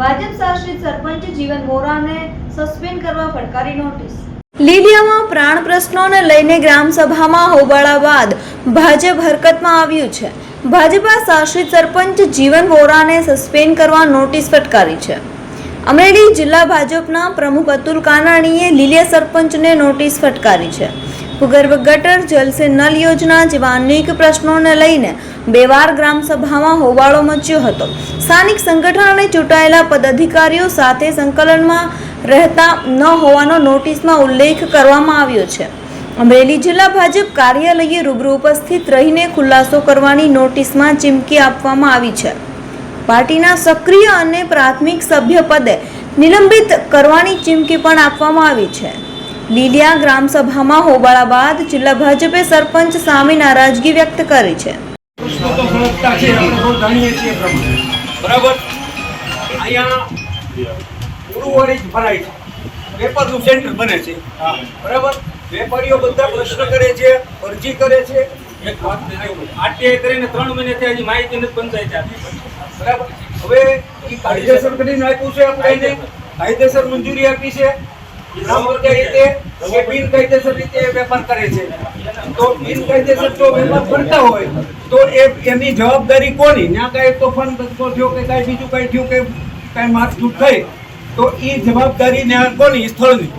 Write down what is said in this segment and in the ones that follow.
ભાજપ શાસિત સરપંચ જીવન વોરાને સસ્પેન્ડ કરવા ફટકારી નોટિસ. લીલિયામાં પ્રાણ પ્રશ્નોને લઈને ગ્રામસભામાં હોબાળા બાદ ભાજપ હરકતમાં આવ્યું છે. ભાજપા શાસિત સરપંચ જીવન વોરાને સસ્પેન્ડ કરવા નોટિસ ફટકારી છે. અમરેલી જિલ્લા ભાજપના પ્રમુખ અતુલ કાનાણીએ લીલિયા સરપંચને નોટિસ ફટકારી છે. ભૂગર્ભ ગટર જલસે નલ યોજના જેવા અનેક પ્રશ્નોને લઈને બે વાર ગ્રામસભામાં હોબાળો મચ્યો હતો. સ્થાનિક સંગઠન અને ચૂંટાયેલા પદાધિકારીઓ સાથે સંકલનમાં રહેતા ન હોવાનો નોટિસમાં ઉલ્લેખ કરવામાં આવ્યો છે. અમરેલી જિલ્લા ભાજપ કાર્યાલયે રૂબરૂ ઉપસ્થિત રહીને ખુલાસો કરવાની નોટિસમાં ચીમકી આપવામાં આવી છે. પાર્ટીના સક્રિય અને પ્રાથમિક સભ્ય પદે નિલંબિત કરવાની ચીમકી પણ આપવામાં આવી છે. લીલિયા ગ્રામસભામાં હોબાળા બાદ જિલ્લા ભાજપે સરપંચ સામે નારાજગી વ્યક્ત કરી છે. બરાબર? ભરાય વેપારનું સેન્ટર બને છે. બરાબર? વેપારીઓ બધા પ્રશ્ન કરે છે, અરજી કરે છે. આરટીઆઈ કરીને ત્રણ મહિનાથી હજી માહિતી નથી પંચાયત આપી. બરાબર? હવે કાયદેસર કરીને આપ્યું છે આપણે કાયદેસર મંજૂરી આપી છે. નામવર્તે રીતે કે બિનકાયદેસર રીતે એ વેપાર કરે છે. તો બિનકાયદેસર જો વેપાર કરતા હોય તો એ એની જવાબદારી કોની? ત્યાં કાંઈ તોફાન ધક્કો થયો કે કાંઈ બીજું કાંઈ થયું કે કાંઈ મારઝૂટ થઈ તો એ જવાબદારી ત્યાં કોની? સ્થળની.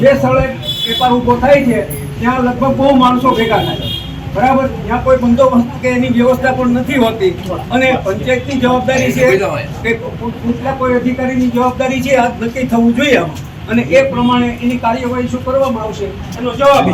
જે સ્થળે વેપાર ઊભો થાય છે ત્યાં લગભગ બહુ માણસો ભેગા થાય. બરાબર? ત્યાં કોઈ બંદોબસ્ત કે એની વ્યવસ્થા પણ નથી હોતી. અને પંચાયતની જવાબદારી છે કે ઉપલા કોઈ અધિકારીની જવાબદારી છે આ નક્કી થવું જોઈએ આમાં. અને એ પ્રમાણે એની કાર્યવાહી શું કરવામાં આવશે? એનો જવાબ